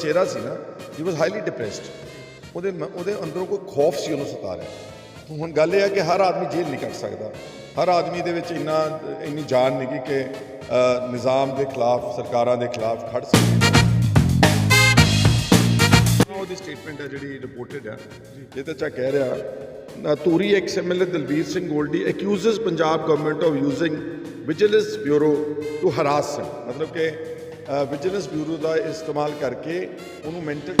ਚਿਹਰਾ ਸੀ ਨਾ ਹੀ ਵਾਸ highly depressed ਉਹਦੇ ਉਹਦੇ ਅੰਦਰੋਂ ਕੋਈ ਖੌਫ ਸੀ ਉਹਨੂੰ ਸਤਾ ਰਿਹਾ। ਹੁਣ ਗੱਲ ਇਹ ਹੈ ਕਿ ਹਰ ਆਦਮੀ ਜੇਲ੍ਹ ਨਹੀਂ ਕੱਟ ਸਕਦਾ। ਹਰ ਆਦਮੀ ਦੇ ਵਿੱਚ ਇੰਨਾ, ਇੰਨੀ ਜਾਨ ਨਹੀਂ ਕਿ ਨਿਜ਼ਾਮ ਦੇ ਖਿਲਾਫ, ਸਰਕਾਰਾਂ ਦੇ ਖਿਲਾਫ ਖੜ ਸਕੇ ਉਹਦੀ ਸਟੇਟਮੈਂਟ ਹੈ ਜਿਹੜੀ ਰਿਪੋਰਟਡ ਹੈ। ਇਹ ਤਾਂ ਚਾ ਕਹਿ ਰਿਹਾ ਨਾ Dhuri ex MLA Dalbir Singh Goldy accuses Punjab government of using vigilance bureau to harass ਮਤਲਬ ਕਿ ਵਿਜੀਲੈਂਸ ਬਿਊਰੋ ਦਾ ਇਸਤੇਮਾਲ ਕਰਕੇ ਉਹਨੂੰ ਮੈਂਟਲ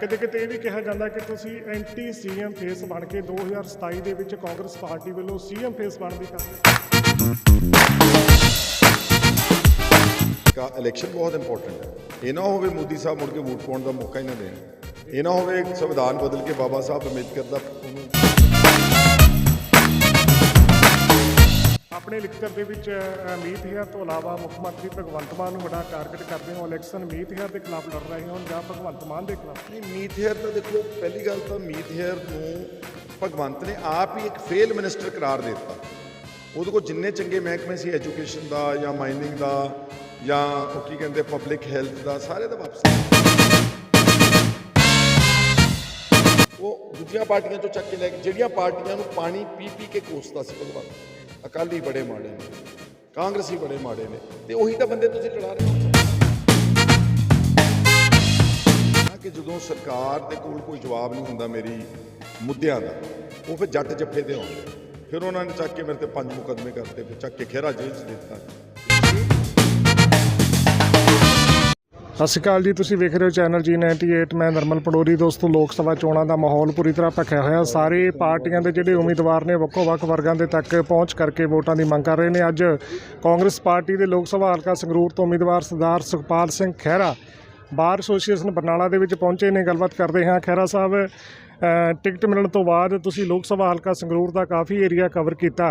ਕਿਤੇ ਕਿਤੇ ਇਹ ਵੀ ਕਿਹਾ ਜਾਂਦਾ ਕਿ ਤੁਸੀਂ ਐਂਟੀ ਸੀਐਮ ਫੇਸ ਬਣ ਕੇ 2027 ਦੇ ਵਿੱਚ ਕਾਂਗਰਸ ਪਾਰਟੀ ਵੱਲੋਂ ਸੀਐਮ ਫੇਸ ਬਣਨ ਦੀ ਕਰਦੇ ਕਾ ਇਲੈਕਸ਼ਨ ਬਹੁਤ ਇੰਪੋਰਟੈਂਟ ਹੈ। ਇਹ ਨਾ ਹੋਵੇ ਮੋਦੀ ਸਾਹਿਬ ਮੁੜ ਕੇ ਵੋਟ ਪਾਉਣ ਦਾ ਮੌਕਾ ਹੀ ਨਾ ਦੇਣ। ਇਹ ਨਾ ਹੋਵੇ ਸੰਵਿਧਾਨ ਬਦਲ ਕੇ ਬਾਬਾ ਸਾਹਿਬ ਅੰਬੇਦਕਰ ਦਾ ਉਹਨੂੰ ਆਪਣੇ ਲਿਖਤਰ ਦੇ ਵਿੱਚ ਅ, ਮੀਤ ਹੈਰ ਤੋਂ ਇਲਾਵਾ ਮੁੱਖ ਮੰਤਰੀ ਭਗਵੰਤ ਮਾਨ ਨੂੰ ਵੱਡਾ ਟਾਰਗੇਟ ਕਰਦੇ ਹੋ ਇਲੈਕਸ਼ਨ ਮੀਤ ਹੈਰ ਦੇ ਖਿਲਾਫ ਲੜ ਰਹੇ ਹੋ ਜਾਂ ਭਗਵੰਤ ਮਾਨ ਦੇ ਖਿਲਾਫ? ਨਹੀਂ ਮੀਤ ਹੇਅਰ ਤਾਂ ਦੇਖੋ ਪਹਿਲੀ ਗੱਲ ਤਾਂ ਮੀਤ ਹੇਅਰ ਨੂੰ ਭਗਵੰਤ ਨੇ ਆਪ ਹੀ ਇੱਕ ਫੇਲ ਮਿਨਿਸਟਰ ਕਰਾਰ ਦੇ ਦਿੱਤਾ। ਉਹਦੇ ਕੋਲ ਜਿੰਨੇ ਚੰਗੇ ਮਹਿਕਮੇ ਸੀ ਐਜੂਕੇਸ਼ਨ ਦਾ ਜਾਂ ਮਾਈਨਿੰਗ ਦਾ ਜਾਂ ਉਹ ਕੀ ਕਹਿੰਦੇ ਪਬਲਿਕ ਹੈਲਥ ਦਾ ਸਾਰੇ ਦਾ ਵਾਪਸ ਉਹ ਦੂਜੀਆਂ ਪਾਰਟੀਆਂ ਚੋਂ ਚੱਕ ਕੇ ਲੈ ਕੇ ਜਿਹੜੀਆਂ ਪਾਰਟੀਆਂ ਨੂੰ ਪਾਣੀ ਪੀ ਪੀ ਕੇ ਕੋਸਦਾ ਸੀ ਭਗਵੰਤ। ਅਕਾਲੀ ਬੜੇ ਮਾੜੇ ਨੇ, ਕਾਂਗਰਸੀ ਬੜੇ ਮਾੜੇ ਨੇ, ਤੇ ਉਹੀ ਤਾਂ ਬੰਦੇ ਤੁਸੀਂ ਲੜਾ ਰਹੇ ਹੋ। ਕਿ ਜਦੋਂ ਸਰਕਾਰ ਦੇ ਕੋਲ ਕੋਈ ਜਵਾਬ ਨਹੀਂ ਹੁੰਦਾ ਮੇਰੀ ਮੁੱਦਿਆਂ ਦਾ, ਉਹ ਫਿਰ ਜੱਟ ਜੱਫੇ ਤੇ ਆਉਂਦੇ ਫਿਰ ਉਹਨਾਂ ਨੇ ਚੱਕ ਕੇ ਮੇਰੇ ਤੇ ਪੰਜ ਮੁਕੱਦਮੇ ਕਰਤੇ, ਫਿਰ ਚੱਕ ਕੇ ਖੇਰਾ ਜੇਲ੍ਹ 'ਚ ਦਿੱਤਾ। ਸਤਿ ਸ਼੍ਰੀ ਅਕਾਲ ਜੀ, ਤੁਸੀਂ ਵੇਖ ਰਹੇ ਹੋ ਚੈਨਲ G98 ਮੈਂ ਨਰਮਲ ਪਡੋਰੀ ਦੋਸਤੋ। ਲੋਕ ਸਭਾ ਚੋਣਾਂ ਦਾ ਮਾਹੌਲ ਪੂਰੀ ਤਰ੍ਹਾਂ ਭਖਿਆ ਹੋਇਆ। ਸਾਰੇ ਪਾਰਟੀਆਂ ਦੇ ਜਿਹੜੇ ਉਮੀਦਵਾਰ ਨੇ ਵੱਖੋ-ਵੱਖ ਵਰਗਾਂ ਦੇ ਤੱਕ ਪਹੁੰਚ ਕਰਕੇ ਵੋਟਾਂ ਦੀ ਮੰਗ ਕਰ ਰਹੇ ਨੇ। ਅੱਜ ਕਾਂਗਰਸ ਪਾਰਟੀ ਦੇ ਲੋਕ ਸਭਾ ਹਲਕਾ ਸੰਗਰੂਰ ਤੋਂ ਉਮੀਦਵਾਰ ਸਰਦਾਰ ਸੁਖਪਾਲ ਸਿੰਘ ਖਹਿਰਾ ਬਾਰ ਐਸੋਸੀਏਸ਼ਨ ਬਰਨਾਲਾ ਦੇ ਵਿੱਚ ਪਹੁੰਚੇ ਨੇ। ਗੱਲਬਾਤ ਕਰਦੇ ਹਾਂ ਖਹਿਰਾ ਸਾਹਿਬ ਟਿਕਟ ਮਿਲਣ ਤੋਂ ਬਾਅਦ ਤੁਸੀਂ ਲੋਕ ਸਭਾ ਹਲਕਾ ਸੰਗਰੂਰ ਦਾ ਕਾਫੀ ਏਰੀਆ ਕਵਰ ਕੀਤਾ।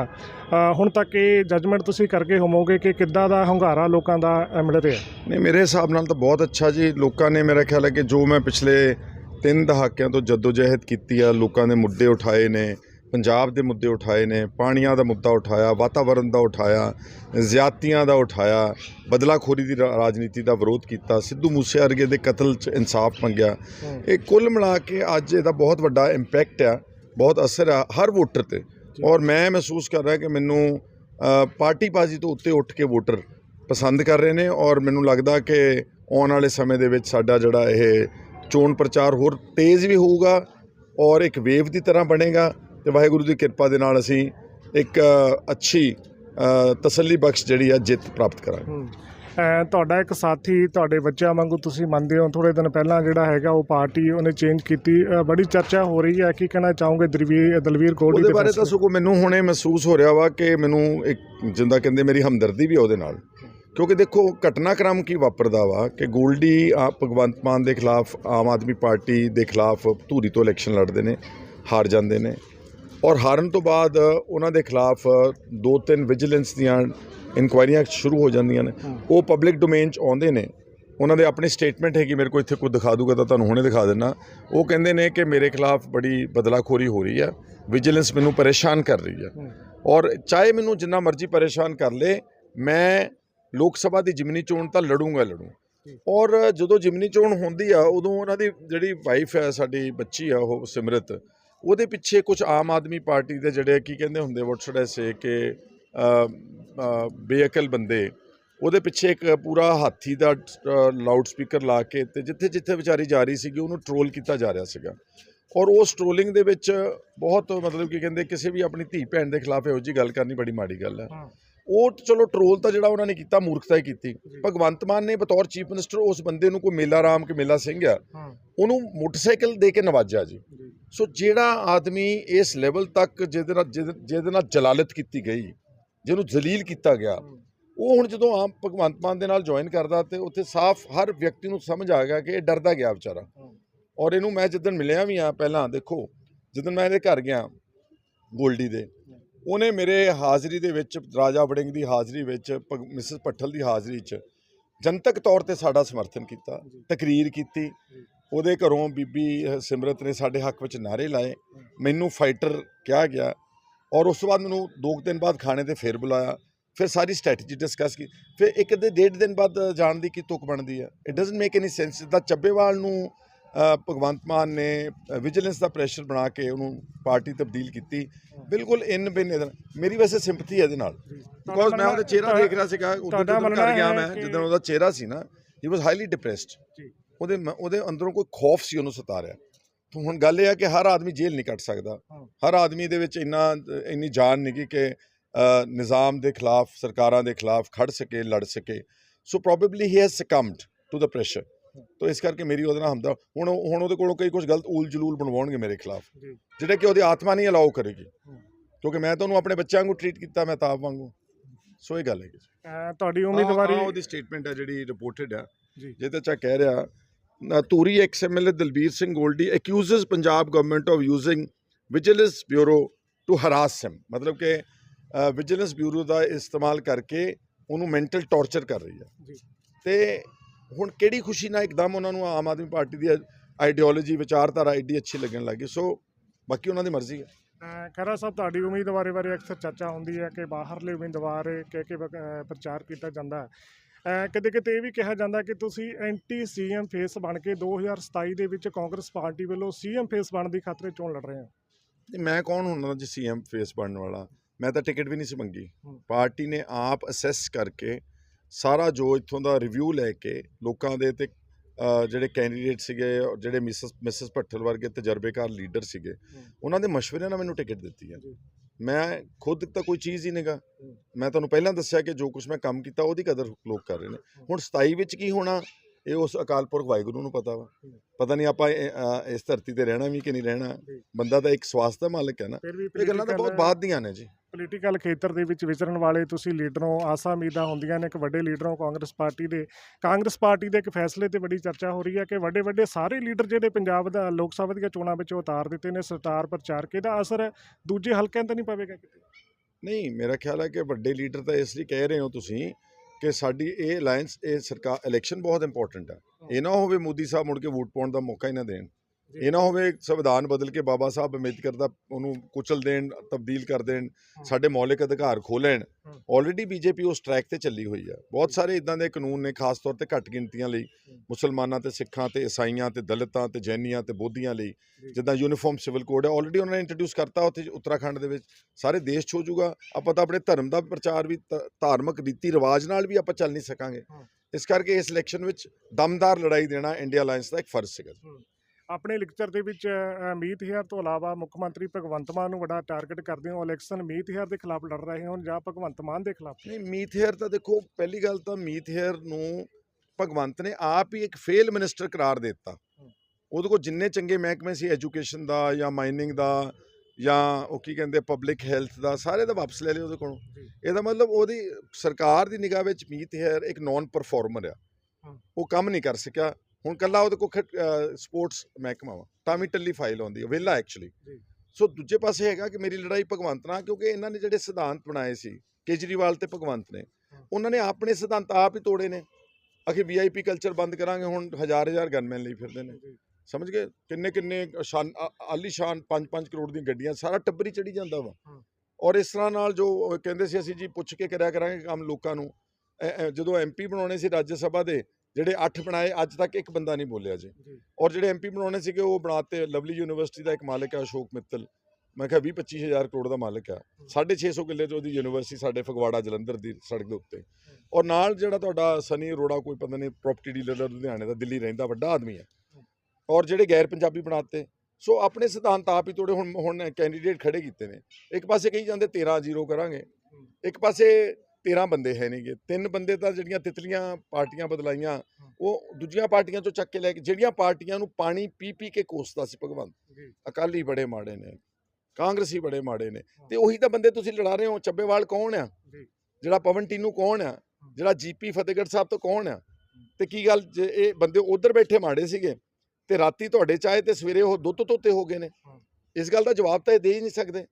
ਹੁਣ ਤੱਕ ਇਹ ਜੱਜਮੈਂਟ ਤੁਸੀਂ ਕਰਕੇ ਹੋਵੋਗੇ ਕਿ ਕਿੱਦਾਂ ਦਾ ਹੰਗਾਰਾ ਲੋਕਾਂ ਦਾ ਅ, ਮਿਲ ਰਿਹਾ? ਨਹੀਂ ਮੇਰੇ ਹਿਸਾਬ ਨਾਲ ਤਾਂ ਬਹੁਤ ਅੱਛਾ ਜੀ। ਲੋਕਾਂ ਨੇ ਮੇਰਾ ਖਿਆਲ ਹੈ ਕਿ ਜੋ ਮੈਂ ਪਿਛਲੇ ਤਿੰਨ ਦਹਾਕਿਆਂ ਤੋਂ ਜਦੋਜਹਿਦ ਕੀਤੀ ਆ ਲੋਕਾਂ ਦੇ ਮੁੱਦੇ ਉਠਾਏ ਨੇ ਪੰਜਾਬ ਦੇ ਮੁੱਦੇ ਉਠਾਏ ਨੇ ਪਾਣੀਆਂ ਦਾ ਮੁੱਦਾ ਉਠਾਇਆ ਵਾਤਾਵਰਣ ਦਾ ਉਠਾਇਆ ਜ਼ਿਆਦਤੀਆਂ ਦਾ ਉਠਾਇਆ ਬਦਲਾਖੋਰੀ ਦੀ ਰਾਜਨੀਤੀ ਦਾ ਵਿਰੋਧ ਕੀਤਾ ਸਿੱਧੂ ਮੂਸੇ ਵਰਗੇ ਦੇ ਕਤਲ 'ਚ ਇਨਸਾਫ ਮੰਗਿਆ। ਇਹ ਕੁੱਲ ਮਿਲਾ ਕੇ ਅੱਜ ਇਹਦਾ ਬਹੁਤ ਵੱਡਾ ਇੰਪੈਕਟ ਆ ਬਹੁਤ ਅਸਰ ਆ ਹਰ ਵੋਟਰ ਤੇ। ਔਰ ਮੈਂ ਮਹਿਸੂਸ ਕਰ ਰਿਹਾ ਕਿ ਮੈਨੂੰ ਪਾਰਟੀ ਬਾਜ਼ੀ ਤੋਂ ਉੱਤੇ ਉੱਠ ਕੇ ਵੋਟਰ ਪਸੰਦ ਕਰ ਰਹੇ ਨੇ ਔਰ ਮੈਨੂੰ ਲੱਗਦਾ ਕਿ ਆਉਣ ਵਾਲੇ ਸਮੇਂ ਦੇ ਵਿੱਚ ਸਾਡਾ ਜਿਹੜਾ ਇਹ ਚੋਣ ਪ੍ਰਚਾਰ ਹੋਰ ਤੇਜ਼ ਵੀ ਹੋਊਗਾ ਔਰ ਇੱਕ ਵੇਵ ਦੀ ਤਰ੍ਹਾਂ ਬਣੇਗਾ। ਤੇ ਵਾਹਿਗੁਰੂ ਦੀ ਕਿਰਪਾ ਦੇ ਨਾਲ ਅਸੀਂ ਇੱਕ ਅੱਛੀ ਤਸੱਲੀ ਬਖਸ਼ ਜਿਹੜੀ ਆ ਜਿੱਤ ਪ੍ਰਾਪਤ ਕਰਾਂਗੇ। ਤੁਹਾਡਾ ਇੱਕ ਸਾਥੀ ਤੁਹਾਡੇ ਬੱਚਿਆਂ ਵਾਂਗੂ ਤੁਸੀਂ ਮੰਨਦੇ ਹੋ। ਥੋੜੇ ਦਿਨ ਪਹਿਲਾਂ ਜਿਹੜਾ ਹੈਗਾ ਉਹ ਪਾਰਟੀ ਉਹਨੇ ਚੇਂਜ ਕੀਤੀ। ਬੜੀ ਚਰਚਾ ਹੋ ਰਹੀ ਹੈ। ਕੀ ਕਹਿਣਾ ਚਾਹੋਗੇ ਦਲਵੀਰ ਦਲਵੀਰ ਉਹਦੇ ਦੇ ਬਾਰੇ ਤਾਂ? ਸਗੋਂ ਮੈਨੂੰ ਹੁਣੇ ਮਹਿਸੂਸ ਹੋ ਰਿਹਾ ਵਾ ਕਿ ਮੈਨੂੰ ਇੱਕ ਜਿੰਦਾ ਕਹਿੰਦੇ ਮੇਰੀ ਹਮਦਰਦੀ ਵੀ ਉਹਦੇ ਨਾਲ। ਕਿਉਂਕਿ ਦੇਖੋ ਘਟਨਾਕ੍ਰਮ ਕੀ ਵਾਪਰਦਾ ਵਾ ਕਿ ਗੋਲਡੀ ਆ ਭਗਵੰਤ ਮਾਨ ਦੇ ਖਿਲਾਫ ਆਮ ਆਦਮੀ ਪਾਰਟੀ ਦੇ ਖਿਲਾਫ ਧੂਰੀ ਤੋਂ ਇਲੈਕਸ਼ਨ ਲੜਦੇ ਨੇ ਹਾਰ ਜਾਂਦੇ ਨੇ। ਔਰ ਹਾਰਨ ਤੋਂ ਬਾਅਦ ਉਹਨਾਂ ਦੇ ਖਿਲਾਫ ਦੋ ਤਿੰਨ ਵਿਜੀਲੈਂਸ ਦੀਆਂ ਇਨਕੁਆਇਰੀਆਂ ਸ਼ੁਰੂ ਹੋ ਜਾਂਦੀਆਂ ਨੇ। ਉਹ ਪਬਲਿਕ ਡੋਮੇਨ 'ਚ ਆਉਂਦੇ ਨੇ। ਉਹਨਾਂ ਦੇ ਆਪਣੀ ਸਟੇਟਮੈਂਟ ਹੈ ਕਿ ਮੇਰੇ ਕੋਲ ਇੱਥੇ ਕੋਈ ਦਿਖਾ ਦੂਗਾ ਤਾਂ ਤੁਹਾਨੂੰ ਹੁਣੇ ਦਿਖਾ ਦਿੰਨਾ ਉਹ ਕਹਿੰਦੇ ਨੇ ਕਿ ਮੇਰੇ ਖਿਲਾਫ ਬੜੀ ਬਦਲਾਖੋਰੀ ਹੋ ਰਹੀ ਹੈ। ਵਿਜੀਲੈਂਸ ਮੈਨੂੰ ਪਰੇਸ਼ਾਨ ਕਰ ਰਹੀ ਹੈ। ਔਰ ਚਾਹੇ ਮੈਨੂੰ ਜਿੰਨਾ ਮਰਜ਼ੀ ਪਰੇਸ਼ਾਨ ਕਰ ਲੇ ਮੈਂ ਲੋਕ ਸਭਾ ਦੀ ਜਿਮਨੀ ਚੋਣ ਤਾਂ ਲੜੂੰਗਾ ਲੜੂੰ। ਔਰ ਜਦੋਂ ਜਿਮਨੀ ਚੋਣ ਹੁੰਦੀ ਆ ਉਦੋਂ ਉਹਨਾਂ ਦੀ ਜਿਹੜੀ ਵਾਈਫ ਹੈ ਸਾਡੀ ਬੱਚੀ ਆ ਉਹ ਸਿਮਰਤ ਉਹਦੇ ਪਿੱਛੇ ਕੁਝ ਆਮ ਆਦਮੀ ਪਾਰਟੀ ਦੇ ਜਿਹੜੇ ਕੀ ਕਹਿੰਦੇ ਹੁੰਦੇ ਵਾਟ ਸ਼ੁਡ ਆਈ ਸੇ ਕਿ ਬੇਅਕਲ ਬੰਦੇ, ਉਹਦੇ ਪਿੱਛੇ ਇੱਕ ਪੂਰਾ ਹਾਥੀ ਦਾ ਲਾਊਡ ਸਪੀਕਰ ਲਾ ਕੇ ਤੇ ਜਿੱਥੇ ਜਿੱਥੇ ਵਿਚਾਰੀ ਜਾ ਰਹੀ ਸੀਗੀ ਉਹਨੂੰ ਟਰੋਲ ਕੀਤਾ ਜਾ ਰਿਹਾ ਸੀਗਾ। ਔਰ ਉਸ ਟਰੋਲਿੰਗ ਦੇ ਵਿੱਚ ਬਹੁਤ ਮਤਲਬ ਕੀ ਕਹਿੰਦੇ, ਕਿਸੇ ਵੀ ਆਪਣੀ ਧੀ ਭੈਣ ਦੇ ਖਿਲਾਫ ਇਹੋ ਜਿਹੀ ਗੱਲ ਕਰਨੀ ਬੜੀ ਮਾੜੀ ਗੱਲ ਹੈ। ਉਹ ਚਲੋ ਟਰੋਲ ਤਾਂ ਜਿਹੜਾ ਉਹਨਾਂ ਨੇ ਕੀਤਾ ਮੂਰਖਤਾ ਹੀ ਕੀਤੀ। ਭਗਵੰਤ ਮਾਨ ਨੇ ਬਤੌਰ ਚੀਫ ਮਿਨਿਸਟਰ ਉਸ ਬੰਦੇ ਨੂੰ ਕੋਈ ਮੇਲਾ ਰਾਮ ਕੇ ਮੇਲਾ ਸਿੰਘ ਆ ਉਹਨੂੰ ਮੋਟਰਸਾਈਕਲ ਦੇ ਕੇ ਨਵਾਜਿਆ ਜੀ। ਸੋ ਜਿਹੜਾ ਆਦਮੀ ਇਸ ਲੈਵਲ ਤੱਕ ਜਿਹਦੇ ਨਾਲ ਜਿਹਦੇ ਨਾਲ ਜਲਾਲਤ ਕੀਤੀ ਗਈ ਜਿਹਨੂੰ ਜ਼ਲੀਲ ਕੀਤਾ ਗਿਆ ਉਹ ਹੁਣ ਜਦੋਂ ਆਮ ਭਗਵੰਤ ਮਾਨ ਦੇ ਨਾਲ ਜੁਆਇਨ ਕਰਦਾ ਤੇ ਉੱਥੇ ਸਾਫ਼ ਹਰ ਵਿਅਕਤੀ ਨੂੰ ਸਮਝ ਆ ਗਿਆ ਕਿ ਇਹ ਡਰਦਾ ਗਿਆ ਵਿਚਾਰਾ। ਔਰ ਇਹਨੂੰ ਮੈਂ ਜਿੱਦਣ ਮਿਲਿਆ ਵੀ ਆ ਪਹਿਲਾਂ ਦੇਖੋ ਜਿੱਦਣ ਮੈਂ ਇਹਦੇ ਘਰ ਗਿਆ ਗੋਲਡੀ ਦੇ ਉਹਨੇ ਮੇਰੇ ਹਾਜ਼ਰੀ ਦੇ ਵਿੱਚ ਰਾਜਾ ਵੜਿੰਗ ਦੀ ਹਾਜ਼ਰੀ ਵਿੱਚ ਮਿਸਿਸ ਪੱਠਲ ਦੀ ਹਾਜ਼ਰੀ 'ਚ ਜਨਤਕ ਤੌਰ ਤੇ ਸਾਡਾ ਸਮਰਥਨ ਕੀਤਾ ਤਕਰੀਰ ਕੀਤੀ। ਉਹਦੇ ਘਰੋਂ ਬੀਬੀ ਸਿਮਰਤ ਨੇ ਸਾਡੇ ਹੱਕ ਵਿੱਚ ਨਾਰੇ ਲਾਏ। ਮੈਨੂੰ ਫਾਈਟਰ ਕਿਹਾ ਗਿਆ ਔਰ ਉਸ ਤੋਂ ਬਾਅਦ ਮੈਨੂੰ ਦੋ ਕੁ ਦਿਨ ਬਾਅਦ ਖਾਣੇ ਤੇ ਫੇਰ ਬੁਲਾਇਆ। ਫਿਰ ਸਾਰੀ ਸਟ੍ਰੈਟਜੀ ਡਿਸਕਸ ਕੀ ਫਿਰ ਇੱਕ ਦੇ ਡੇਢ ਦਿਨ ਬਾਅਦ ਜਾਣ ਦੀ ਕੀ ਤੁਕ ਬਣਦੀ ਹੈ? It doesn't make any sense ਦਾ ਚੱਬੇਵਾਲ ਨੂੰ ਭਗਵੰਤ ਮਾਨ ਨੇ ਵਿਜੀਲੈਂਸ ਦਾ ਪ੍ਰੈਸ਼ਰ ਬਣਾ ਕੇ ਉਹਨੂੰ ਪਾਰਟੀ ਤਬਦੀਲ ਕੀਤੀ। ਬਿਲਕੁਲ ਇਨ ਬਿਨ ਇਹਦੇ ਮੇਰੀ ਵੈਸੇ ਸਿੰਪਥੀ ਹੈ ਇਹਦੇ ਨਾਲ। ਬਿਕੋਜ਼ ਮੈਂ ਉਹਦਾ ਚਿਹਰਾ ਦੇਖ ਰਿਹਾ ਸੀਗਾ ਉਦੋਂ ਘਰ ਗਿਆ ਮੈਂ ਜਦੋਂ ਉਹਦਾ ਚਿਹਰਾ ਸੀ ਨਾ ਹੀ ਵਾਸ ਹਾਈਲੀ ਡਿਪਰੈਸਡ। ਉਹਦੇ ਉਹਦੇ ਅੰਦਰੋਂ ਕੋਈ ਖੌਫ ਸੀ ਉਹਨੂੰ ਸਤਾ ਰਿਹਾ। ਤਾਂ ਹੁਣ ਗੱਲ ਇਹ ਆ ਕਿ ਹਰ ਆਦਮੀ ਜੇਲ੍ਹ ਨਹੀਂ ਕੱਟ ਸਕਦਾ। ਹਰ ਆਦਮੀ ਦੇ ਵਿੱਚ ਇੰਨਾ ਇੰਨੀ ਜਾਨ ਨਹੀਂ ਕਿ ਨਿਜ਼ਾਮ ਦੇ ਖਿਲਾਫ ਸਰਕਾਰਾਂ ਦੇ ਖਿਲਾਫ ਖੜ ਸਕੇ ਲੜ ਸਕੇ। So probably he has succumbed to the pressure ਤੋ ਇਸ ਕਰਕੇ ਮੇਰੀ ਉਹਦੇ ਨਾਲ ਹਮਦਾ ਹੁਣ ਹੁਣ ਉਹਦੇ ਕੋਲੋਂ ਕਈ ਕੁਝ ਗਲਤ ਊਲ ਜਲੂਲ ਬਣਵਾਉਣਗੇ ਮੇਰੇ ਖਿਲਾਫ। ਜਿਹੜਾ ਕਿ ਉਹਦੀ ਆਤਮਾ ਨਹੀਂ ਅਲਾਉ ਕਰੇਗੀ ਹੂੰ। ਕਿਉਂਕਿ ਮੈਂ ਤਾਂ ਉਹਨੂੰ ਆਪਣੇ ਬੱਚਿਆਂ ਵਾਂਗੂ ਟਰੀਟ ਕੀਤਾ ਮੈਂ ਤਾਂ ਆਪ ਵਾਂਗੂ ਸੋ ਇਹ ਗੱਲ ਹੈ ਤੁਹਾਡੀ ਉਮੀਦਵਾਰੀ ਉਹਦੀ ਸਟੇਟਮੈਂਟ ਹੈ ਜਿਹੜੀ ਰਿਪੋਰਟਡ ਆ ਜੀ। ਜਿਹਦੇ ਚ ਆ ਕਹਿ ਰਿਹਾ ਨਾ Dhuri ex MLA Dalbir Singh Goldy accuses Punjab government of using vigilance bureau to harass him ਮਤਲਬ ਕਿ ਵਿਜੀਲੈਂਸ ਬਿਊਰੋ ਦਾ ਇਸਤੇਮਾਲ ਕਰਕੇ ਉਹਨੂੰ ਮੈਂਟਲ ਟੌਰਚਰ ਕਰ ਰਹੀ ਹੈ ਜੀ। ਤੇ ਹੁਣ ਕਿਹੜੀ ਖੁਸ਼ੀ ਨਾਲ ਇੱਕਦਮ ਉਹਨਾਂ ਨੂੰ ਆਮ ਆਦਮੀ ਪਾਰਟੀ ਦੀ ਆਈਡੀਓਲੋਜੀ ਵਿਚਾਰਧਾਰਾ ਐਡੀ ਅੱਛੀ ਲੱਗਣ ਲੱਗੀ ਸੋ ਬਾਕੀ ਉਹਨਾਂ ਦੀ ਮਰਜ਼ੀ ਹੈ। ਖਹਿਰਾ ਸਾਹਿਬ ਤੁਹਾਡੀ ਉਮੀਦਵਾਰੀ ਬਾਰੇ ਅਕਸਰ ਚਰਚਾ ਹੁੰਦੀ ਹੈ ਕਿ ਬਾਹਰਲੇ ਉਮੀਦਵਾਰ ਕਹਿ ਕੇ ਪ੍ਰਚਾਰ ਕੀਤਾ ਜਾਂਦਾ ਹੈ। ਕਿਤੇ ਕਿਤੇ ਇਹ ਵੀ ਕਿਹਾ ਜਾਂਦਾ ਕਿ ਤੁਸੀਂ ਐਂਟੀ ਸੀਐਮ ਫੇਸ ਬਣ ਕੇ 2027 ਦੇ ਵਿੱਚ ਕਾਂਗਰਸ ਪਾਰਟੀ ਵੱਲੋਂ ਸੀਐਮ ਫੇਸ ਬਣਨ ਦੀ ਖਾਤਰ ਚੋਣ ਲੜ ਰਹੇ ਹੋ। ਤੇ ਮੈਂ ਕੌਣ ਹੁੰਦਾ ਜੀ ਸੀਐਮ ਫੇਸ ਬਣਨ ਵਾਲਾ? ਮੈਂ ਤਾਂ ਟਿਕਟ ਵੀ ਨਹੀਂ ਸੀ ਮੰਗੀ। ਹੂੰ। ਪਾਰਟੀ ਨੇ ਆਪ ਅਸੈਸ ਕਰਕੇ ਸਾਰਾ ਜੋ ਇੱਥੋਂ ਦਾ ਰਿਵਿਊ ਲੈ ਕੇ ਲੋਕਾਂ ਦੇ ਤੇ ਜਿਹੜੇ ਕੈਂਡੀਡੇਟ ਸੀਗੇ ਔਰ ਜਿਹੜੇ ਮਿਸਸ ਮਿਸਸ ਭੱਠਲ ਵਰਗੇ ਤਜਰਬੇਕਾਰ ਲੀਡਰ ਸੀਗੇ ਉਹਨਾਂ ਦੇ ਮਸ਼ਵਰੇ ਨਾਲ ਮੈਨੂੰ ਟਿਕਟ ਦਿੱਤੀ ਹੈ। ਮੈਂ ਖੁਦ ਤਾਂ ਕੋਈ ਚੀਜ਼ ਹੀ ਨਹੀਂਗਾ। ਮੈਂ ਤੁਹਾਨੂੰ ਪਹਿਲਾਂ ਦੱਸਿਆ ਕਿ ਜੋ ਕੁਝ ਮੈਂ ਕੰਮ ਕੀਤਾ ਉਹਦੀ ਕਦਰ ਲੋਕ ਕਰ ਰਹੇ ਨੇ। ਹੁਣ 27 ਵਿੱਚ ਕੀ ਹੋਣਾ? ਇਹ ਉਸ ਅਕਾਲ ਪੁਰਖ ਵਾਹਿਗੁਰੂ ਨੂੰ ਪਤਾ ਵਾ। ਪਤਾ ਨਹੀਂ ਆਪਾਂ ਇਸ ਧਰਤੀ ਤੇ ਰਹਿਣਾ ਵੀ ਕਿ ਨਹੀਂ ਰਹਿਣਾ। ਬੰਦਾ ਤਾਂ ਇੱਕ ਸਵਾਸ ਦਾ ਮਾਲਕ ਹੈ ਨਾ। ਇਹ ਗੱਲਾਂ ਤਾਂ ਬਹੁਤ ਬਾਅਦ ਦੀਆਂ ਨੇ ਜੀ। ਪੋਲੀਟੀਕਲ ਖੇਤਰ ਦੇ ਵਿੱਚ ਵਿਚਰਨ ਵਾਲੇ ਤੁਸੀਂ ਲੀਡਰੋਂ ਆਸਾਂ ਉਮੀਦਾਂ ਹੁੰਦੀਆਂ ਨੇ ਇੱਕ ਵੱਡੇ ਲੀਡਰੋਂ ਕਾਂਗਰਸ ਪਾਰਟੀ ਦੇ। ਕਾਂਗਰਸ ਪਾਰਟੀ ਦੇ ਇੱਕ ਫੈਸਲੇ ਤੇ ਬੜੀ ਚਰਚਾ ਹੋ ਰਹੀ ਹੈ ਕਿ ਵੱਡੇ ਵੱਡੇ ਸਾਰੇ ਲੀਡਰ ਜਿਹੜੇ ਪੰਜਾਬ ਦਾ ਲੋਕ ਸਭਾ ਦੀਆਂ ਚੋਣਾਂ ਵਿੱਚ ਉਤਾਰ ਦਿੱਤੇ ਨੇ ਸਰਕਾਰ ਪ੍ਰਚਾਰ ਕੇ ਦਾ ਅਸਰ ਦੂਜੇ ਹਲਕਿਆਂ ਤੇ ਨਹੀਂ ਪਵੇਗਾ ਕਿਤੇ? ਨਹੀਂ ਮੇਰਾ ਖਿਆਲ ਹੈ ਕਿ ਵੱਡੇ ਲੀਡਰ ਤਾਂ ਇਸ ਲਈ ਕਹਿ ਰਹੇ ਹੋ ਤੁਸੀਂ ਕਿ ਸਾਡੀ ਇਹ ਅਲਾਈਅੰਸ ਇਹ ਸਰਕਾਰ ਇਲੈਕਸ਼ਨ ਬਹੁਤ ਇੰਪੋਰਟੈਂਟ ਹੈ ਇਹ ਨਾ ਹੋਵੇ ਮੋਦੀ ਸਾਹਿਬ ਮੁੜ ਕੇ ਵੋਟ ਪਾਉਣ ਦਾ ਮੌਕਾ ਹੀ ਨਾ ਦੇਣ। ਇਹ ਨਾ ਹੋਵੇ ਸੰਵਿਧਾਨ ਬਦਲ ਕੇ ਬਾਬਾ ਸਾਹਿਬ ਅੰਬੇਦਕਰ ਦਾ ਉਹਨੂੰ ਕੁਚਲ ਦੇਣ ਤਬਦੀਲ ਕਰ ਦੇਣ ਸਾਡੇ ਮੌਲਿਕ ਅਧਿਕਾਰ ਖੋਲਣ। ਆਲਰੇਡੀ ਬੀਜੇਪੀ ਉਸ ਟਰੈਕ ਤੇ ਚੱਲੀ ਹੋਈ ਹੈ ਬਹੁਤ ਸਾਰੇ ਇਦਾਂ ਦੇ ਕਾਨੂੰਨ ਨੇ ਖਾਸ ਤੌਰ ਤੇ ਘੱਟ ਗਿਣਤੀਆਂ ਲਈ ਮੁਸਲਮਾਨਾਂ ਤੇ ਸਿੱਖਾਂ ਤੇ ਈਸਾਈਆਂ ਤੇ ਦਲਿਤਾਂ ਤੇ ਜੈਨੀਆਂ ਤੇ ਬੋਧੀਆਂ ਲਈ। ਜਿੱਦਾਂ ਯੂਨੀਫਾਰਮ ਸਿਵਲ ਕੋਡ ਹੈ ਆਲਰੇਡੀ ਉਹਨਾਂ ਨੇ ਇੰਟਰੋਡਿਊਸ ਕਰਤਾ ਉੱਥੇ ਉੱਤਰਾਖੰਡ ਦੇ ਵਿੱਚ। ਸਾਰੇ ਦੇਸ਼ 'ਚ ਹੋ ਜਾਊਗਾ। ਆਪਾਂ ਤਾਂ ਆਪਣੇ ਧਰਮ ਦਾ ਪ੍ਰਚਾਰ ਵੀ ਧਾਰਮਿਕ ਰੀਤੀ ਰਿਵਾਜ ਨਾਲ ਵੀ ਆਪਾਂ ਚੱਲ ਨਹੀਂ ਸਕਾਂਗੇ। ਇਸ ਕਰਕੇ ਇਸ ਇਲੈਕਸ਼ਨ ਵਿੱਚ ਦਮਦਾਰ ਲੜਾਈ ਦੇਣਾ ਇੰਡੀਆ ਅਲਾਈਅੰਸ ਦਾ ਇੱਕ ਫਰਜ਼ ਸੀਗਾ ਆਪਣੇ ਲੈਕਚਰ ਦੇ ਵਿੱਚ ਮੀਤ ਹੇਅਰ ਤੋਂ ਇਲਾਵਾ ਮੁੱਖ ਮੰਤਰੀ ਭਗਵੰਤ ਮਾਨ ਨੂੰ ਵੱਡਾ ਟਾਰਗੇਟ ਕਰਦੇ ਹੋ ਇਲੈਕਸ਼ਨ ਮੀਤ ਹੇਅਰ ਦੇ ਖਿਲਾਫ ਲੜ ਰਹੇ ਹੋ ਜਾਂ ਭਗਵੰਤ ਮਾਨ ਦੇ ਖਿਲਾਫ? ਨਹੀਂ ਮੀਤ ਹੇਅਰ ਤਾਂ ਦੇਖੋ ਪਹਿਲੀ ਗੱਲ ਤਾਂ ਮੀਤ ਹੇਅਰ ਨੂੰ ਭਗਵੰਤ ਨੇ ਆਪ ਹੀ ਇੱਕ ਫੇਲ ਮਿਨਿਸਟਰ ਕਰਾਰ ਦਿੱਤਾ। ਉਹਦੇ ਕੋਲ ਜਿੰਨੇ ਚੰਗੇ ਮਹਿਕਮੇ ਸੀ ਐਜੂਕੇਸ਼ਨ ਦਾ ਜਾਂ ਮਾਈਨਿੰਗ ਦਾ ਜਾਂ ਉਹ ਕੀ ਕਹਿੰਦੇ ਪਬਲਿਕ ਹੈਲਥ ਦਾ ਸਾਰੇ ਦਾ ਵਾਪਸ ਲੈ ਲਏ ਉਹਦੇ ਕੋਲੋਂ। ਇਹਦਾ ਮਤਲਬ ਉਹਦੀ ਸਰਕਾਰ ਦੀ ਨਿਗਾਹ ਵਿੱਚ ਮੀਤ ਹੇਅਰ ਇੱਕ ਨਾਨ ਪਰਫਾਰਮਰ ਆ। ਉਹ ਕੰਮ ਨਹੀਂ ਕਰ ਸਕਿਆ। ਹੁਣ ਕੱਲਾ ਉਹਦੇ ਕੋਲ ਸਪੋਰਟਸ ਮਹਿਕਮਾ ਵਾ ਤਾਂ ਵੀ ਟੱਲੀ ਫਾਈਲ ਆਉਂਦੀ ਹੈ ਵਿਹਲਾ ਐਕਚੁਅਲੀ। ਸੋ ਦੂਜੇ ਪਾਸੇ ਹੈਗਾ ਕਿ ਮੇਰੀ ਲੜਾਈ ਭਗਵੰਤ ਨਾਲ ਕਿਉਂਕਿ ਇਹਨਾਂ ਨੇ ਜਿਹੜੇ ਸਿਧਾਂਤ ਬਣਾਏ ਸੀ ਕੇਜਰੀਵਾਲ ਤੇ ਭਗਵੰਤ ਨੇ ਉਹਨਾਂ ਨੇ ਆਪਣੇ ਸਿਧਾਂਤ ਆਪ ਹੀ ਤੋੜੇ ਨੇ। ਅਖੇ ਵੀਆਈਪੀ ਕਲਚਰ ਬੰਦ ਕਰਾਂਗੇ ਹੁਣ ਹਜ਼ਾਰ ਹਜ਼ਾਰ ਗਨਮੈਨ ਲਈ ਫਿਰਦੇ ਨੇ। ਸਮਝ ਗਏ? ਕਿੰਨੇ ਕਿੰਨੇ ਸ਼ਾਨ ਆ- ਆਲੀਸ਼ਾਨ 5-5 ਕਰੋੜ ਦੀਆਂ ਗੱਡੀਆਂ ਸਾਰਾ ਟੱਬਰ ਚੜੀ ਜਾਂਦਾ ਵਾ। ਔਰ ਇਸ ਤਰ੍ਹਾਂ ਨਾਲ ਜੋ ਕਹਿੰਦੇ ਸੀ ਅਸੀਂ ਜੀ ਪੁੱਛ ਕੇ ਕਰਿਆ ਕਰਾਂਗੇ ਕੰਮ ਲੋਕਾਂ ਨੂੰ ਜਦੋਂ ਐਮਪੀ ਬਣਾਉਣੇ ਸੀ ਰਾਜ ਸਭਾ ਦੇ ਜਿਹੜੇ 8 ਬਣਾਏ ਅੱਜ ਤੱਕ ਇੱਕ ਬੰਦਾ ਨਹੀਂ ਬੋਲਿਆ ਜੀ। ਔਰ ਜਿਹੜੇ ਐਮਪੀ ਬਣਾਉਣੇ ਸੀਗੇ ਉਹ ਬਣਾਤੇ ਲਵਲੀ ਯੂਨੀਵਰਸਿਟੀ ਦਾ ਇੱਕ ਮਾਲਕ ਹੈ ਅਸ਼ੋਕ ਮਿੱਤਲ। ਮੈਂ ਕਿਹਾ 20 25000 ਕਰੋੜ ਦਾ ਮਾਲਕ ਹੈ। 650 ਕਿੱਲੇ ਚ ਉਹਦੀ ਯੂਨੀਵਰਸਿਟੀ ਸਾਡੇ ਫਗਵਾੜਾ ਜਲੰਧਰ ਦੀ ਸੜਕ ਦੇ ਉੱਤੇ। ਔਰ ਨਾਲ ਜਿਹੜਾ ਤੁਹਾਡਾ ਸਨੀ ਅਰੋੜਾ ਕੋਈ ਪਤਾ ਨਹੀਂ ਪ੍ਰਾਪਰਟੀ ਡੀਲਰ ਦਾ ਲੁਧਿਆਣੇ ਦਾ ਦਿੱਲੀ ਰਹਿੰਦਾ ਵੱਡਾ ਆਦਮੀ ਹੈ। ਔਰ ਜਿਹੜੇ ਗੈਰ ਪੰਜਾਬੀ ਬਣਾਤੇ। ਸੋ ਆਪਣੇ ਸਿਧਾਂਤ ਆਪ ਹੀ ਤੋੜੇ ਹੁਣ ਹੁਣ ਕੈਂਡੀਡੇਟ ਖੜੇ ਕੀਤੇ ਨੇ। ਇੱਕ ਪਾਸੇ ਕਹੀ ਜਾਂਦੇ 13 ਜ਼ੀਰੋ ਕਰਾਂਗੇ। ਇੱਕ ਪਾਸੇ 13 ਬੰਦੇ ਹੈ ਨਹੀਂਗੇ ਤਿੰਨ ਬੰਦੇ ਤਾਂ ਜਿਹੜੀਆਂ ਤਿਤਲੀਆਂ ਪਾਰਟੀਆਂ ਬਦਲਾਈਆਂ ਉਹ ਦੂਜੀਆਂ ਪਾਰਟੀਆਂ ਚੋਂ ਚੱਕ ਕੇ ਲੈ ਕੇ ਜਿਹੜੀਆਂ ਪਾਰਟੀਆਂ ਨੂੰ ਪਾਣੀ ਪੀ ਪੀ ਕੇ ਕੋਸਦਾ ਸੀ ਭਗਵੰਤ। ਅਕਾਲੀ ਬੜੇ ਮਾੜੇ ਨੇ ਕਾਂਗਰਸੀ ਬੜੇ ਮਾੜੇ ਨੇ। ਤੇ ਉਹੀ ਤਾਂ ਬੰਦੇ ਤੁਸੀਂ ਲੜਾ ਰਹੇ ਹੋ ਚੱਬੇਵਾਲ ਕੌਣ ਆ। ਜਿਹੜਾ ਪਵਨ ਟੀਨੂ ਕੌਣ ਆ? ਜਿਹੜਾ ਜੀਪੀ ਫਤਿਹਗੜ੍ਹ ਸਾਹਿਬ ਤੋਂ ਕੌਣ ਆ? ਤੇ ਕੀ ਗੱਲ ਜੇ ਇਹ ਬੰਦੇ ਉਧਰ ਬੈਠੇ ਮਾੜੇ ਸੀਗੇ ਤੇ ਰਾਤੀ ਤੁਹਾਡੇ ਚਾਹੇ ਤੇ ਸਵੇਰੇ ਉਹ ਦੁੱਧ ਤੋਤੇ ਹੋ ਗਏ ਨੇ। ਇਸ ਗੱਲ ਦਾ ਜਵਾਬ ਤਾਂ ਇਹ ਦੇ ਹੀ ਨਹੀਂ ਸਕਦੇ।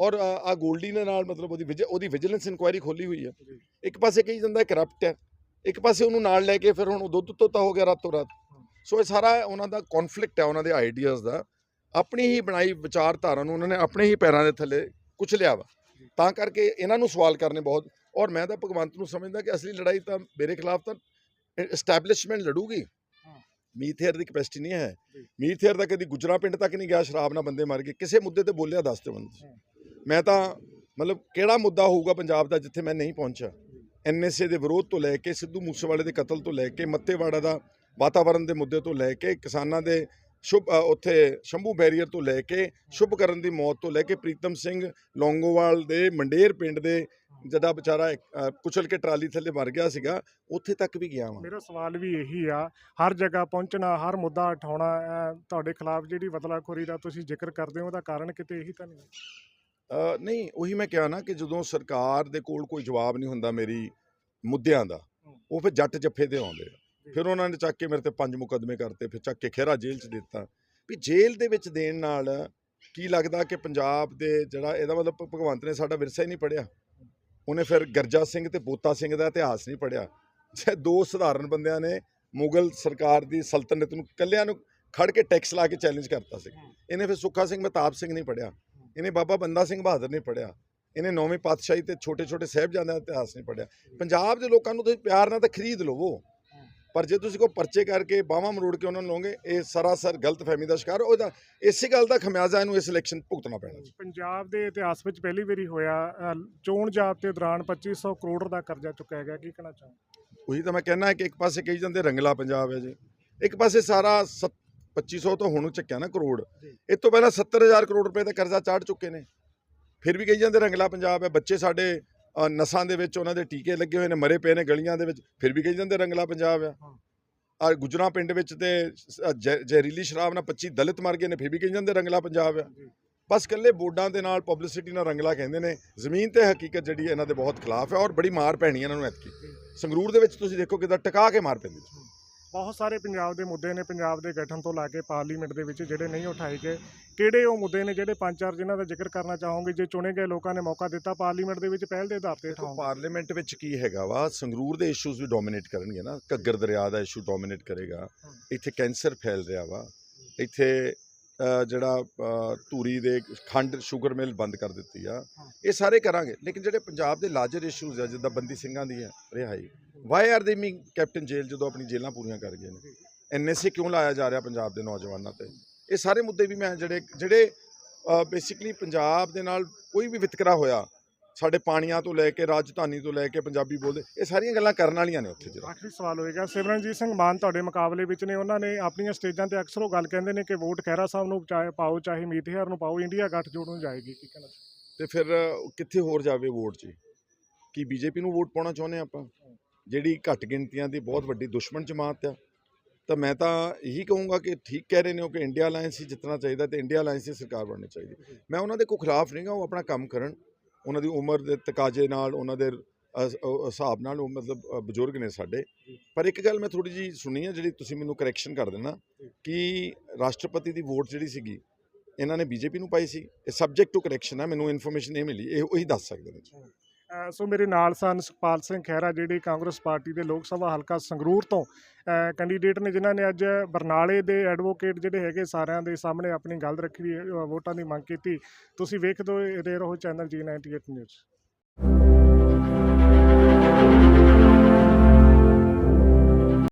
ਔਰ ਆ ਗੋਲਡੀ ਦੇ ਨਾਲ ਮਤਲਬ ਉਹਦੀ ਉਹਦੀ ਵਿਜੀਲੈਂਸ ਇਨਕੁਆਇਰੀ ਖੋਲੀ ਹੋਈ ਹੈ। ਇੱਕ ਪਾਸੇ ਕਹੀ ਜਾਂਦਾ ਕਰਪਟ ਹੈ ਇੱਕ ਪਾਸੇ ਉਹਨੂੰ ਨਾਲ ਲੈ ਕੇ ਫਿਰ ਹੁਣ ਉਹ ਦੁੱਧ ਤੋਤਾ ਹੋ ਗਿਆ ਰਾਤੋਂ ਰਾਤ ਸੋ ਇਹ ਸਾਰਾ ਉਹਨਾਂ ਦਾ ਕਨਫਲਿਕਟ ਹੈ ਉਹਨਾਂ ਦੇ ਆਈਡੀਆਜ਼ ਦਾ ਆਪਣੀ ਹੀ ਬਣਾਈ ਵਿਚਾਰਧਾਰਾ ਨੂੰ ਉਹਨਾਂ ਨੇ ਆਪਣੇ ਹੀ ਪੈਰਾਂ ਦੇ ਥੱਲੇ ਕੁਚਲਿਆ ਵਾ ਤਾਂ ਕਰਕੇ ਇਹਨਾਂ ਨੂੰ ਸਵਾਲ ਕਰਨੇ ਬਹੁਤ ਔਰ ਮੈਂ ਤਾਂ ਭਗਵੰਤ ਨੂੰ ਸਮਝਦਾ ਕਿ ਅਸਲੀ ਲੜਾਈ ਤਾਂ ਮੇਰੇ ਖਿਲਾਫ ਤਾਂ ਐਸਟੈਬਲਿਸ਼ਮੈਂਟ ਲੜੂਗੀ। ਮੀਥੇਰ ਦੀ ਕਪੈਸਿਟੀ ਨਹੀਂ ਹੈ। ਮੀਥੇਰ ਦਾ ਕਦੀ ਗੁਜਰਾ ਪਿੰਡ ਤੱਕ ਨਹੀਂ ਗਿਆ ਸ਼ਰਾਬ ਨਾਲ ਬੰਦੇ ਮਾਰ ਕੇ ਕਿਸੇ ਮੁੱਦੇ ਤੇ ਬੋਲਿਆ ਦੱਸ ਤੁਸੀਂ। ਹਾਂ। ਮੈਂ ਤਾਂ ਮਤਲਬ ਕਿਹੜਾ ਮੁੱਦਾ ਹੋਊਗਾ ਪੰਜਾਬ ਦਾ ਜਿੱਥੇ ਮੈਂ ਨਹੀਂ ਪਹੁੰਚਿਆ? ਐਨਐਸਏ ਦੇ ਵਿਰੋਧ ਤੋਂ ਲੈ ਕੇ, ਸਿੱਧੂ ਮੂਸੇਵਾਲੇ ਦੇ ਕਤਲ ਤੋਂ ਲੈ ਕੇ, ਮੱਤੇਵਾੜਾ ਦਾ ਵਾਤਾਵਰਣ ਦੇ ਮੁੱਦੇ ਤੋਂ ਲੈ ਕੇ, ਕਿਸਾਨਾਂ ਦੇ ਸ਼ੁਭ ਉੱਥੇ ਸ਼ੰਭੂ ਬੈਰੀਅਰ ਤੋਂ ਲੈ ਕੇ, ਸ਼ੁਭ ਕਰਨ ਦੀ ਮੌਤ ਤੋਂ ਲੈ ਕੇ, ਪ੍ਰੀਤਮ ਸਿੰਘ ਲੌਂਗੋਵਾਲ ਦੇ ਮੰਡੇਰ ਪਿੰਡ ਦੇ ਜਦਾ ਵਿਚਾਰਾ ਕੁਚਲ ਕੇ ਟਰਾਲੀ ਥੱਲੇ ਮਰ ਗਿਆ ਸੀਗਾ, ਉੱਥੇ ਤੱਕ ਵੀ ਗਿਆ ਵਾਂ। ਮੇਰਾ ਸਵਾਲ ਵੀ ਇਹੀ ਆ, ਹਰ ਜਗ੍ਹਾ ਪਹੁੰਚਣਾ, ਹਰ ਮੁੱਦਾ ਉਠਾਉਣਾ ਤੁਹਾਡੇ ਖਿਲਾਫ ਜਿਹੜੀ ਬਦਲਾਖੋਰੀ ਦਾ ਤੁਸੀਂ ਜ਼ਿਕਰ ਕਰਦੇ ਹੋ, ਉਹਦਾ ਕਾਰਨ ਕਿਤੇ ਇਹੀ ਤਾਂ ਨਹੀਂ? ਨਹੀਂ ਉਹੀ ਮੈਂ ਕਿਹਾ ਨਾ ਕਿ ਜਦੋਂ ਸਰਕਾਰ ਦੇ ਕੋਲ ਕੋਈ ਜਵਾਬ ਨਹੀਂ ਹੁੰਦਾ ਮੇਰੀ ਮੁੱਦਿਆਂ ਦਾ ਉਹ ਫਿਰ ਜੱਟ ਜੱਫੇ ਤੇ ਆਉਂਦੇ ਆ। ਫਿਰ ਉਹਨਾਂ ਨੇ ਚੱਕ ਕੇ ਮੇਰੇ ਤੇ ਪੰਜ ਮੁਕੱਦਮੇ ਕਰਤੇ ਫਿਰ ਚੱਕ ਕੇ ਖਹਿਰਾ ਜੇਲ੍ਹ 'ਚ ਦਿੱਤਾ। ਵੀ ਜੇਲ੍ਹ ਦੇ ਵਿੱਚ ਦੇਣ ਨਾਲ ਕੀ ਲੱਗਦਾ ਕਿ ਪੰਜਾਬ ਦੇ ਜਿਹੜਾ ਇਹਦਾ ਮਤਲਬ ਭਗਵੰਤ ਨੇ ਸਾਡਾ ਵਿਰਸਾ ਹੀ ਨਹੀਂ ਪੜਿਆ ਉਹਨੇ ਫਿਰ ਗਰਜਾ ਸਿੰਘ ਤੇ ਬੋਤਾ ਸਿੰਘ ਦਾ ਇਤਿਹਾਸ ਨਹੀਂ ਪੜਿਆ ਜੇ ਦੋ ਸਧਾਰਨ ਬੰਦਿਆਂ ਨੇ ਮੁਗਲ ਸਰਕਾਰ ਦੀ ਸਲਤਨਤ ਨੂੰ ਕੱਲਿਆਂ ਨੂੰ ਖੜ ਕੇ ਟੈਕਸ ਲਾ ਕੇ ਚੈਲੰਜ ਕਰਤਾ ਸੀ। ਇਹਨੇ ਫਿਰ ਸੁੱਖਾ ਸਿੰਘ ਮਹਿਤਾਬ ਸਿੰਘ ਨਹੀਂ ਪੜਿਆ ਇਹਨੇ ਬਾਬਾ ਬੰਦਾ ਸਿੰਘ ਬਹਾਦਰ ਨਹੀਂ ਪੜਿਆ ਇਹਨੇ ਨੌਵੀਂ ਪਾਤਸ਼ਾਹੀ ਤੇ ਛੋਟੇ ਛੋਟੇ ਸਾਹਿਬਜ਼ਾਦਿਆਂ ਦਾ ਇਤਿਹਾਸ ਨਹੀਂ ਪੜਿਆ ਪੰਜਾਬ ਦੇ ਲੋਕਾਂ ਨੂੰ ਤੁਸੀਂ ਪਿਆਰ ਨਾਲ ਤਾਂ ਖਰੀਦ ਲਵੋ ਪਰ ਜੇ ਤੁਸੀਂ ਕੋ ਪਰਚੇ ਕਰਕੇ ਬਾਹਾਂ ਮਰੋੜ ਕੇ ਉਹਨਾਂ ਨੂੰ ਲਓਗੇ ਇਹ ਸਰਾਸਰ ਗਲਤਫਹਿਮੀ ਦਾ ਸ਼ਿਕਾਰ। ਉਹਦਾ ਇਸੇ ਗੱਲ ਦਾ ਖਮਿਆਜ਼ਾ ਇਹਨੂੰ ਇਸ ਇਲੈਕਸ਼ਨ ਭੁਗਤਣਾ ਪੈਣਾ ਜੀ। ਪੰਜਾਬ ਦੇ ਇਤਿਹਾਸ ਵਿੱਚ ਪਹਿਲੀ ਵਾਰੀ ਹੋਇਆ ਚੋਣ ਜਾਬਤੇ ਦੌਰਾਨ 2500 ਕਰੋੜ ਦਾ ਕਰਜ਼ਾ ਚੁੱਕਿਆ ਗਿਆ। ਕੀ ਕਹਿਣਾ ਚਾਹੋ ਉਹੀ ਤਾਂ ਮੈਂ ਕਹਿਣਾ ਕਿ ਇੱਕ ਪਾਸੇ ਕਹੀ ਜਾਂਦੇ ਰੰਗਲਾ ਪੰਜਾਬ ਹੈ ਜੀ। ਇੱਕ ਪਾਸੇ ਸਾਰਾ 2500 ਤੋਂ ਹੁਣ ਚੱਕਿਆ ਨਾ ਕਰੋੜ। ਇਸ ਤੋਂ ਪਹਿਲਾਂ 70000 ਕਰੋੜ ਰੁਪਏ ਦਾ ਕਰਜ਼ਾ ਚਾੜ ਚੁੱਕੇ ਨੇ। ਫਿਰ ਵੀ ਕਹੀ ਜਾਂਦੇ ਰੰਗਲਾ ਪੰਜਾਬ ਹੈ। ਬੱਚੇ ਸਾਡੇ ਨਸਾਂ ਦੇ ਵਿੱਚ ਉਹਨਾਂ ਦੇ ਟੀਕੇ ਲੱਗੇ ਹੋਏ ਨੇ ਮਰੇ ਪਏ ਨੇ ਗਲੀਆਂ ਦੇ ਵਿੱਚ। ਫਿਰ ਵੀ ਕਹੀ ਜਾਂਦੇ ਰੰਗਲਾ ਪੰਜਾਬ ਆ। ਆ ਗੁਜਰਾ ਪਿੰਡ ਵਿੱਚ ਤੇ ਜ਼ਹਿਰੀਲੀ ਸ਼ਰਾਬ ਨਾਲ 25 ਦਲਿਤ ਮਰ ਗਏ ਨੇ। ਫਿਰ ਵੀ ਕਹੀ ਜਾਂਦੇ ਰੰਗਲਾ ਪੰਜਾਬ ਆ। ਬਸ ਕੱਲੇ ਬੋਰਡਾਂ ਦੇ ਨਾਲ ਪਬਲਿਸਿਟੀ ਨਾਲ ਰੰਗਲਾ ਕਹਿੰਦੇ ਨੇ। ਜ਼ਮੀਨ ਤੇ ਹਕੀਕਤ ਜਿਹੜੀ ਇਹਨਾਂ ਦੇ ਬਹੁਤ ਖਿਲਾਫ ਹੈ ਔਰ ਬੜੀ ਮਾਰ ਪੈਣੀ ਇਹਨਾਂ ਨੂੰ ਐਤਕੀ। ਸੰਗਰੂਰ ਦੇ ਵਿੱਚ ਤੁਸੀਂ ਦੇਖੋ ਕਿਦਾਂ ਟਿਕਾ ਕੇ ਮਾਰ ਪੈਂਦੀ। ਬਹੁਤ ਸਾਰੇ ਪੰਜਾਬ ਦੇ ਮੁੱਦੇ ਨੇ ਪੰਜਾਬ ਦੇ ਗਠਨ ਤੋਂ ਲਾ ਕੇ ਪਾਰਲੀਮੈਂਟ ਦੇ ਵਿੱਚ ਜਿਹੜੇ ਨਹੀਂ ਉਠਾਏ ਗਏ ਕਿਹੜੇ ਉਹ ਮੁੱਦੇ ਨੇ ਜਿਹੜੇ ਪੰਜ ਚਾਰ ਜਿਨ੍ਹਾਂ ਦਾ ਜ਼ਿਕਰ ਕਰਨਾ ਚਾਹੋਗੇ? ਜੇ ਚੁਣੇ ਗਏ ਲੋਕਾਂ ਨੇ ਮੌਕਾ ਦਿੱਤਾ ਪਾਰਲੀਮੈਂਟ ਦੇ ਵਿੱਚ ਪਹਿਲ ਦੇ ਆਧਾਰ ਤੇ ਦੇਖੋ ਉਠਾਓਗੇ ਪਾਰਲੀਮੈਂਟ ਵਿੱਚ ਕੀ ਹੈਗਾ ਵਾ? ਸੰਗਰੂਰ ਦੇ ਇਸ਼ੂਜ਼ ਵੀ ਡੋਮਿਨੇਟ ਕਰਨਗੇ ਨਾ। ਘੱਗਰ ਦਰਿਆ ਦਾ ਇਸ਼ੂ ਡੋਮਿਨੇਟ ਕਰੇਗਾ। ਇੱਥੇ ਕੈਂਸਰ ਫੈਲ ਰਿਹਾ ਵਾ। ਇੱਥੇ ਜਿਹੜਾ ਧੂਰੀ ਦੇ ਖੰਡ ਸ਼ੂਗਰ ਮਿਲ ਬੰਦ ਕਰ ਦਿੱਤੀ ਆ। ਇਹ ਸਾਰੇ ਕਰਾਂਗੇ ਲੇਕਿਨ ਜਿਹੜੇ ਪੰਜਾਬ ਦੇ ਲਾਰਜਰ ਇਸ਼ੂਜ਼ ਆ ਜਿੱਦਾਂ ਬੰਦੀ ਸਿੰਘਾਂ ਦੀ ਹੈ ਰਿਹਾਈ ਵਾਈ ਆਰ ਦੇ ਮੀਂਗ ਕੈਪਟਨ ਜੇਲ੍ਹ ਜਦੋਂ ਆਪਣੀ ਜੇਲ੍ਹਾਂ ਪੂਰੀਆਂ ਕਰ ਗਏ ਨੇ? ਐਨਐਸਏ ਕਿਉਂ ਲਾਇਆ ਜਾ ਰਿਹਾ ਪੰਜਾਬ ਦੇ ਨੌਜਵਾਨਾਂ ਤੇ? ਇਹ ਸਾਰੇ ਮੁੱਦੇ ਵੀ ਮੈਂ ਜਿਹੜੇ ਜਿਹੜੇ ਬੇਸਿਕਲੀ ਪੰਜਾਬ ਦੇ ਨਾਲ ਕੋਈ ਵੀ ਵਿਤਕਰਾ ਹੋਇਆ ਸਾਡੇ ਪਾਣੀਆਂ ਤੋਂ ਲੈ ਕੇ ਰਾਜਧਾਨੀ ਤੋਂ ਲੈ ਕੇ ਪੰਜਾਬੀ ਬੋਲਦੇ ਇਹ ਸਾਰੀਆਂ ਗੱਲਾਂ ਕਰਨ ਵਾਲੀਆਂ ਨੇ ਉੱਥੇ ਜਿਹੜਾ। ਆਖਰੀ ਸਵਾਲ ਹੋਏਗਾ ਸਿਮਰਨਜੀਤ ਸਿੰਘ ਮਾਨ ਤੁਹਾਡੇ ਮੁਕਾਬਲੇ ਵਿੱਚ ਨੇ ਉਹਨਾਂ ਨੇ ਆਪਣੀਆਂ ਸਟੇਜਾਂ ਤੇ ਅਕਸਰ ਉਹ ਗੱਲ ਕਹਿੰਦੇ ਨੇ ਕਿ ਵੋਟ ਖਹਿਰਾ ਸਾਹਿਬ ਨੂੰ ਚਾਹੇ ਪਾਓ ਚਾਹੇ ਮੀਤਹਿਰ ਨੂੰ ਪਾਓ ਇੰਡੀਆ ਗੱਠਜੋੜ ਨੂੰ ਜਾਏਗੀ ਕੀ ਕਹਿਣਾ ਤੇ ਫਿਰ ਕਿੱਥੇ ਹੋਰ ਜਾਵੇ ਵੋਟ 'ਚ ਕੀ ਬੀਜੇਪੀ ਨੂੰ ਵੋਟ ਪਾਉਣਾ ਚਾਹੁੰਦੇ ਆਪਾਂ? ਜਿਹੜੀ ਘੱਟ ਗਿਣਤੀਆਂ ਦੀ ਬਹੁਤ ਵੱਡੀ ਦੁਸ਼ਮਣ ਜਮਾਤ ਆ। ਤਾਂ ਮੈਂ ਤਾਂ ਇਹੀ ਕਹੂੰਗਾ ਕਿ ਠੀਕ ਕਹਿ ਰਹੇ ਨੇ ਉਹ ਕਿ ਇੰਡੀਆ ਅਲਾਈਅੰਸ ਹੀ ਜਿੱਤਣਾ ਚਾਹੀਦਾ ਤੇ ਇੰਡੀਆ ਅਲਾਈਅੰਸ ਦੀ ਸਰਕਾਰ ਬਣਨੀ ਚਾਹੀਦੀ। ਮੈਂ ਉਹਨਾਂ ਦੇ ਕੋਈ ਖਿਲਾਫ ਨਹੀਂਗਾ ਉਹ ਆਪਣਾ ਕੰਮ ਕਰਨ। ਉਹਨਾਂ ਦੀ ਉਮਰ ਦੇ ਤਕਾਜ਼ੇ ਨਾਲ ਉਹਨਾਂ ਦੇ ਹਿਸਾਬ ਨਾਲ ਉਹ ਮਤਲਬ ਬਜ਼ੁਰਗ ਨੇ ਸਾਡੇ। ਪਰ ਇੱਕ ਗੱਲ ਮੈਂ ਥੋੜੀ ਜੀ ਸੁਣੀ ਹੈ ਜਿਹੜੀ ਤੁਸੀਂ ਮੈਨੂੰ ਕਰੈਕਸ਼ਨ ਕਰ ਦੇਣਾ ਕਿ ਰਾਸ਼ਟਰਪਤੀ ਦੀ ਵੋਟ ਜਿਹੜੀ ਸੀਗੀ ਇਹਨਾਂ ਨੇ ਬੀਜੇਪੀ ਨੂੰ ਪਾਈ ਸੀ। ਇਹ ਸਬਜੈਕਟ ਟੂ ਕਰੈਕਸ਼ਨ ਹੈ ਮੈਨੂੰ ਇਨਫੋਰਮੇਸ਼ਨ ਇਹ ਮਿਲੀ ਇਹ ਉਹੀ ਦੱਸ ਸਕਦੇ ਨੇ। ਸੋ ਮੇਰੇ ਨਾਲ ਸਨ ਸੁਖਪਾਲ ਸਿੰਘ ਖਹਿਰਾ, ਜਿਹੜੇ ਕਾਂਗਰਸ ਪਾਰਟੀ ਦੇ ਲੋਕ ਸਭਾ ਹਲਕਾ ਸੰਗਰੂਰ ਤੋਂ ਕੈਂਡੀਡੇਟ ਨੇ, ਜਿਨ੍ਹਾਂ ਨੇ ਅੱਜ ਬਰਨਾਲੇ ਦੇ ਐਡਵੋਕੇਟ ਜਿਹੜੇ ਹੈਗੇ ਸਾਰਿਆਂ ਦੇ ਸਾਹਮਣੇ ਆਪਣੀ ਗੱਲ ਰੱਖੀ ਵੋਟਾਂ ਦੀ ਮੰਗ ਕੀਤੀ। ਤੁਸੀਂ ਵੇਖਦੇ ਹੋ ਰਹੇ ਰਹੋ ਚੈਨਲ ਜੀ 98 ਨਿਊਜ਼